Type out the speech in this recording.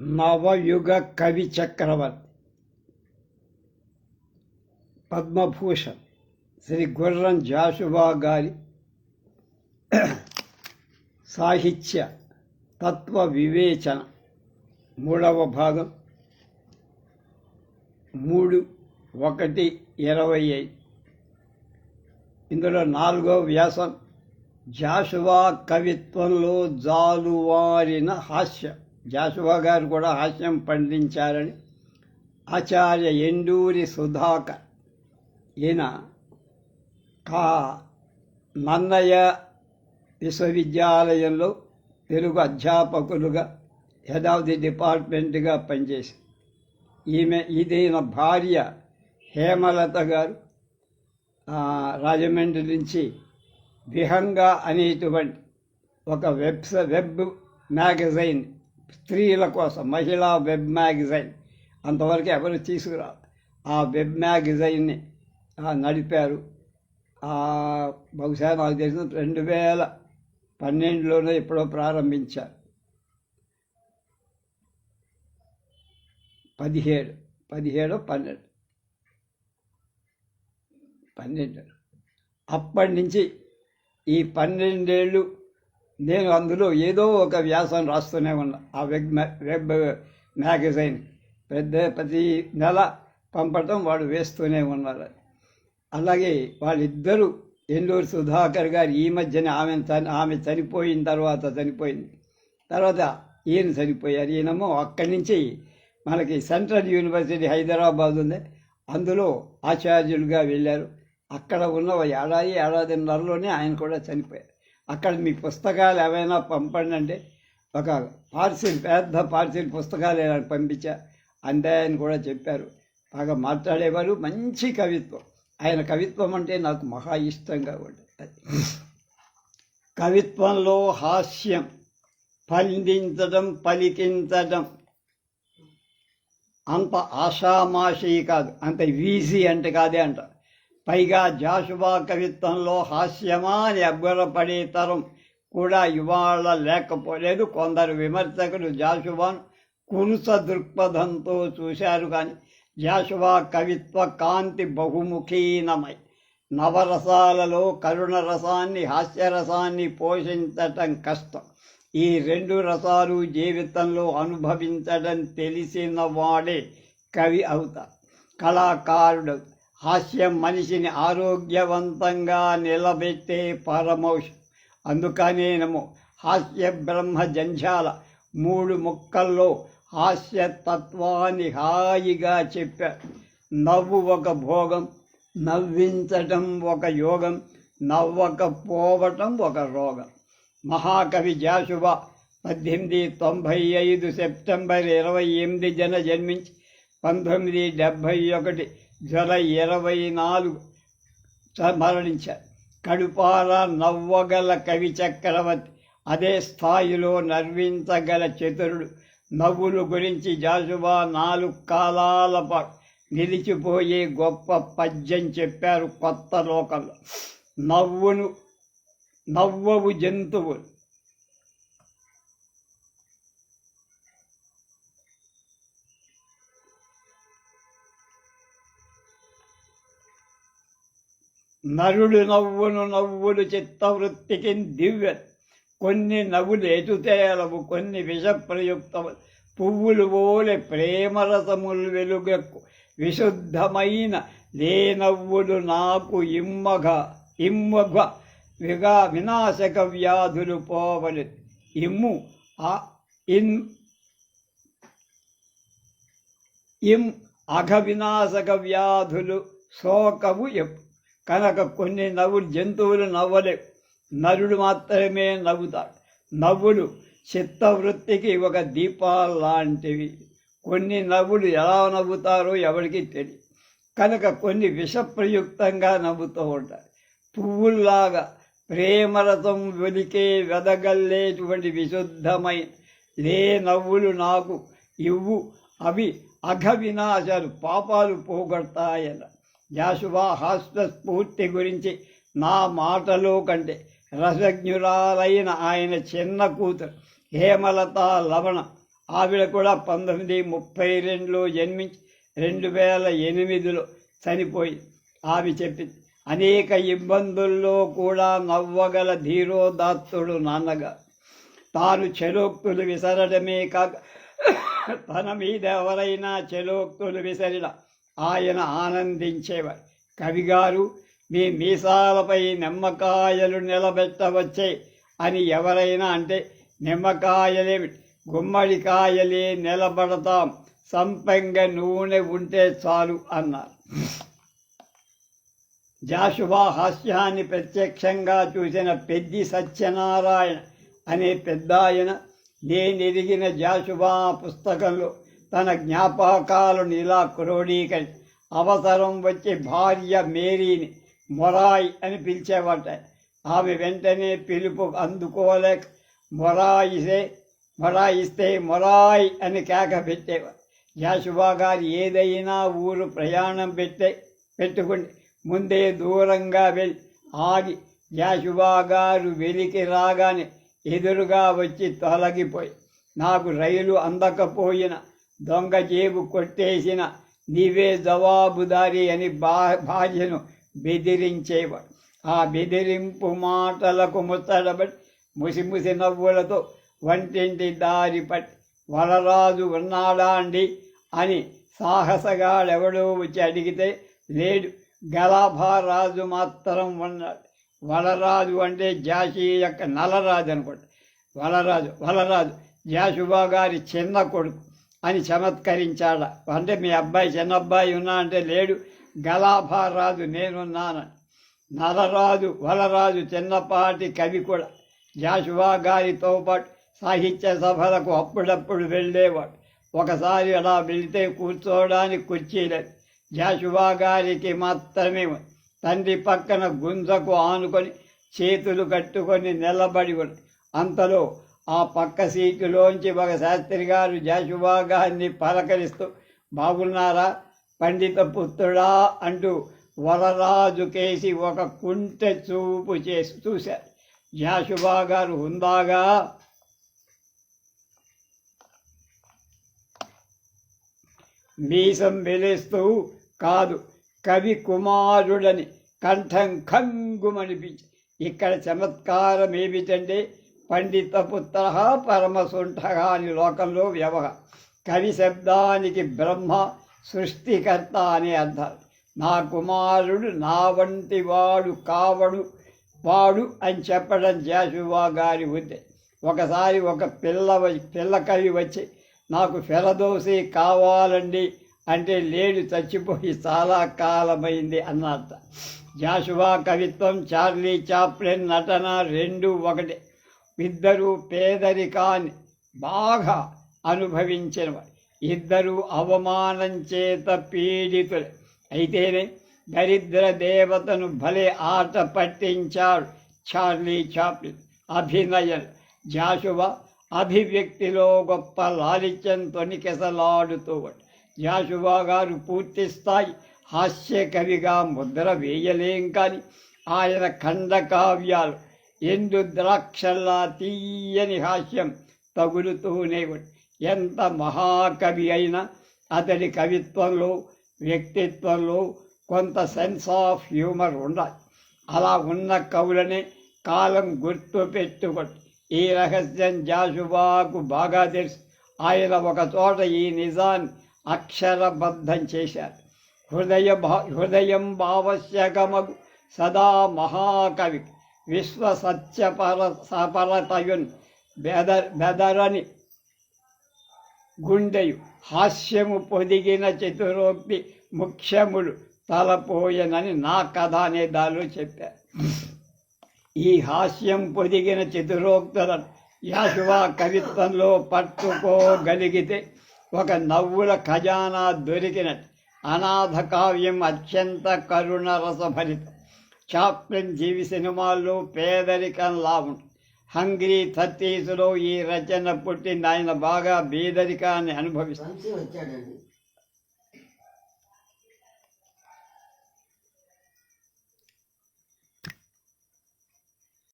నవయుగ కవి చక్రవర్తి. పద్మభూషణ్ శ్రీ గుర్రం జాషువా గారి సాహిత్య తత్వ వివేచన మూడవ భాగం. మూడు ఒకటి ఇరవై ఐదు. ఇందులో నాలుగో వ్యాసం జాషువా కవిత్వంలో జాలువారిన హాస్యం. జాషువా గారు కూడా హాస్యం పండించారని ఆచార్య ఎండూరి సుధాకర్ ఈయన కా నన్నయ్య విశ్వవిద్యాలయంలో తెలుగు అధ్యాపకులుగా హెడ్ ఆఫ్ ది డిపార్ట్మెంట్గా పనిచేసి ఈమె ఇదైన భార్య హేమలత గారు రాజమండ్రి నుంచి విహంగా అనేటువంటి ఒక వెబ్ వెబ్ మ్యాగజైన్ స్త్రీల కోసం మహిళా వెబ్ మ్యాగజైన్. అంతవరకు ఎవరు తీసుకురా ఆ వెబ్ మ్యాగజైన్ని నడిపారు. బహుశా నాకు తెలిసిన రెండు వేల పన్నెండులోనే ఎప్పుడో ప్రారంభించారు. పదిహేడు పదిహేడు పన్నెండు. పన్నెండు. అప్పటి నుంచి ఈ పన్నెండేళ్ళు నేను అందులో ఏదో ఒక వ్యాసం రాస్తూనే ఉన్నా. ఆ వెబ్ మ్యా- వెబ్ మ్యాగజైన్. పెద్ద ప్రతి నెల పంపటం వాడు వేస్తూనే ఉన్నారు. అలాగే వాళ్ళిద్దరూ ఎండూరు సుధాకర్ గారు ఈ మధ్యనే ఆమె ఆమె చనిపోయిన తర్వాత చనిపోయింది. తర్వాత ఈయన చనిపోయారు. ఈయనమో అక్కడి నుంచి మనకి సెంట్రల్ యూనివర్సిటీ హైదరాబాద్ ఉంది. అందులో ఆచార్యులుగా వెళ్ళారు. అక్కడ ఉన్న ఏడాది ఏడాదిన్నరలోనే ఆయన కూడా చనిపోయారు. అక్కడ మీ పుస్తకాలు ఏమైనా పంపండి అంటే ఒక పార్సిల్ పెద్ద పార్సిల్ పుస్తకాలు ఏమైనా పంపించా? అంతే ఆయన కూడా చెప్పారు. బాగా మాట్లాడేవారు. మంచి కవిత్వం. ఆయన కవిత్వం అంటే నాకు మహా ఇష్టంగా అది కవిత్వంలో హాస్యం. పండించడం పలికించడం అంత ఆషామాషి కాదు. అంత ఈజీ అంటే కాదే అంట. పైగా జాషువా కవిత్వంలో హాస్యమా అని అబ్బురపడే తరం కూడా ఇవాళ లేకపోలేదు. కొందరు విమర్శకులు జాషువాను కురుస దృక్పథంతో చూశారు కానీ జాషువా కవిత్వ కాంతి బహుముఖీనమై నవరసాలలో కరుణ రసాన్ని హాస్యరసాన్ని పోషించటం కష్టం. ఈ రెండు రసాలు జీవితంలో అనుభవించడం తెలిసిన వాడే కవి అవుతారు కళాకారుడు హాస్యం మనిషిని ఆరోగ్యవంతంగా నిలబెట్టే పరమౌషం అందుకనేనము హాస్య బ్రహ్మ జంఝాల మూడు ముక్కల్లో హాస్య తత్వాన్ని హాయిగా చెప్పా నవ్వు ఒక భోగం నవ్వించటం ఒక యోగం నవ్వకపోవటం ఒక రోగం. మహాకవి జాషువ పద్దెనిమిది తొంభై ఐదు సెప్టెంబర్ ఇరవై ఎనిమిది జన జన్మించి పంతొమ్మిది డెబ్భై ఒకటి జులై ఇరవై నాలుగు మరణించారు కడుపార నవ్వగల కవి చక్రవర్తి అదే స్థాయిలో నర్వించగల చతురుడు. నవ్వులు గురించి జాషువా నాలుగు కాలాల పాటు నిలిచిపోయే గొప్ప పద్యం చెప్పారు కొత్త లోకంలో. నవ్వును నవ్వవు జంతువులు. నరుడు నవ్వును నవ్వులు చిత్తవృత్తికి దివ్య. కొన్ని నవ్వులు తేలవు కొన్ని విషప్రయుక్తము పువ్వులు పోలే ప్రేమరసములు వెలుగక్కు. విశుద్ధమైన లే నవ్వులు నాకు ఇమ్మఘ ఇమ్మఘ విగా వినాశక వ్యాధులు పోవలి. ఇమ్ము ఆ ఇన్ ఇం అఘ వినాశక వ్యాధులు శోకము ఎప్పు. కనుక కొన్ని నవ్వులు జంతువులు నవ్వలే. నరుడు మాత్రమే నవ్వుతాడు. నవ్వులు చిత్తవృత్తికి ఒక దీపాలు లాంటివి కొన్ని నవ్వులు ఎలా నవ్వుతారో ఎవరికి తెలియదు కనుక కొన్ని విషప్రయుక్తంగా నవ్వుతూ ఉంటాయి పువ్వుల్లాగా ప్రేమరథం వెలికే వెదగల్లేటువంటి విశుద్ధమైన లే నవ్వులు నాకు ఇవ్వు. అవి అఘ వినాశాలు పాపాలు పోగొడతాయన జాషువా హాస్య స్ఫూర్తి గురించి నా మాటలో కంటే రసజ్ఞురాలైన ఆయన చిన్న కూతురు హేమలత లవణ. ఆవిడ కూడా పంతొమ్మిది ముప్పై రెండులో జన్మించి రెండు వేల ఎనిమిదిలో చనిపోయింది ఆమె చెప్పింది. అనేక ఇబ్బందుల్లో కూడా నవ్వగల ధీరోదాత్తుడు నాన్నగా. తాను చెలోక్తులు విసరడమే కాక తన మీద ఎవరైనా చెలోక్తులు విసరిన ఆయన ఆనందించేవారు. కవిగారు మీ మీసాలపై నిమ్మకాయలు నిలబెట్టవచ్చే అని ఎవరైనా అంటే నిమ్మకాయలేమిటి గుమ్మడికాయలే నిలబడతాం సంపంగ నూనె ఉంటే చాలు అన్నారు. జాషువా హాస్యాన్ని ప్రత్యక్షంగా చూసిన పెద్ది సత్యనారాయణ అనే పెద్ద ఆయన నేనెరిగిన జాషువా పుస్తకంలో తన జ్ఞాపకాలను ఇలా క్రోడీకరి అవసరం వచ్చి భార్య మేరీని మొరాయ్ అని పిలిచేవాట. ఆమె వెంటనే పిలుపు అందుకోలేక మొరాయిసే మొరాయిస్తే మొరాయ్ అని కేక పెట్టేవారు. జాషువా గారు ఏదైనా ఊరు ప్రయాణం పెట్టే పెట్టుకుని ముందే దూరంగా వెళ్ళి ఆగి జాషువా గారు వెలికి రాగానే ఎదురుగా వచ్చి తొలగిపోయి నాకు రైలు అందకపోయిన దొంగ జేబు కొట్టేసిన నీవే జవాబుదారి అని బా భార్యను బెదిరించేవాడు. ఆ బెదిరింపు మాటలకు ముత్తడబడి ముసిముసి నవ్వులతో వంటింటి దారి పట్టి వలరాజు ఉన్నాడా అండి? అని సాహసగాడెవడో వచ్చి అడిగితే లేడు గలాభారాజు మాత్రం ఉన్నాడు. వలరాజు అంటే జాషి యొక్క నలరాజు అనుకోండి. వలరాజు వలరాజు జాషుబా గారి చిన్న కొడుకు. అని చమత్కరించాడ. అంటే మీ అబ్బాయి చిన్న అబ్బాయి ఉన్నా అంటే లేడు. గలాభారాజు నేనున్నాను. నలరాజు వలరాజు చిన్నపాటి కవి కూడా. జాషువా గారితో పాటు సాహిత్య సభలకు అప్పుడప్పుడు వెళ్ళేవాడు. ఒకసారి అలా వెళితే కూర్చోవడానికి కుర్చీలేదు జాషువా గారికి మాత్రమే తండ్రి పక్కన గుంజకు ఆనుకొని చేతులు కట్టుకొని నిలబడి ఉంది. అంతలో ఆ పక్క సీటులోంచి ఒక శాస్త్రి గారు జాషువా గారిని పలకరిస్తూ బాగున్నారా? పండిత పుత్రుడా అంటూ వరరాజు కేసి ఒక కుంట చూపు చేసి చూశారు. జాషువా గారు హుందాగా మీసం వెలేస్తూ కాదు కవి కుమారుడని కంఠం కంగుమనిపించి ఇక్కడ చమత్కారం ఏమిటంటే పండిత పుత్ర పరమసుంఠగా అని లోకంలో వ్యవహ కవి శబ్దానికి బ్రహ్మ సృష్టికర్త అనే అర్థం. నా కుమారుడు నా వంటి వాడు కావడు వాడు అని చెప్పడం జాషువా గారి ఉంది ఒకసారి ఒక పిల్ల పిల్ల కవి వచ్చి నాకు ఫెలదోసి కావాలండి అంటే లేడు చచ్చిపోయి చాలా కాలమైంది అన్నర్థ జాషువా కవిత్వం చార్లీ చాప్లిన్ నటన రెండు ఒకటే. ఇద్దరు పేదరికాన్ని బాగా అనుభవించిన ఇద్దరు అవమానం చేత పీడితులు. అయితేనే దరిద్ర దేవతను భలే ఆట పట్టించాడు చార్లీ చాప్లిన్. అభినయన్ జాషువ అభివ్యక్తిలో గొప్ప లాలిత్యం తొనికెసలాడుతూ జాషువా గారు పూర్తి స్థాయి హాస్య కవిగా ముద్ర వేయలేం కానీ ఆయన ఖండకావ్యాలు ఎందు ద్రాక్షల్లా తీయని హాస్యం తగులుతూనే ఎంత మహాకవి అయినా అతడి కవిత్వంలో వ్యక్తిత్వంలో కొంత సెన్స్ ఆఫ్ హ్యూమర్ ఉండాలి అలా ఉన్న కవులనే కాలం గుర్తు పెట్టుకోండి ఈ రహస్యం జాషుబాకు బాగా తెలుసు ఆయన ఒక చోట ఈ నిజాన్ని అక్షరబద్ధం చేశారు హృదయ భా హృదయం భావశ్యగమగు సదా మహాకవి విశ్వ సత్యపర సపరతయున్ బెద బెదరని గుండెయు హాస్యము పొదిగిన చతురోక్తి ముఖ్యములు తలపోయనని నా కథ అనే దానిలో చెప్పారు ఈ హాస్యం పొదిగిన చతురోక్తులను యాశువా కవిత్వంలో పట్టుకోగలిగితే ఒక నవ్వుల ఖజానా దొరికినట్టు అనాథ కావ్యం అత్యంత కరుణ రసభరితం చాప్లిన్ జీవి సినిమాల్లో పేదరికం లాభం. హంగ్రీ థర్టీస్లో ఈ రచన పుట్టింది ఆయన బాగా బీదరికాన్ని అనుభవిస్తారు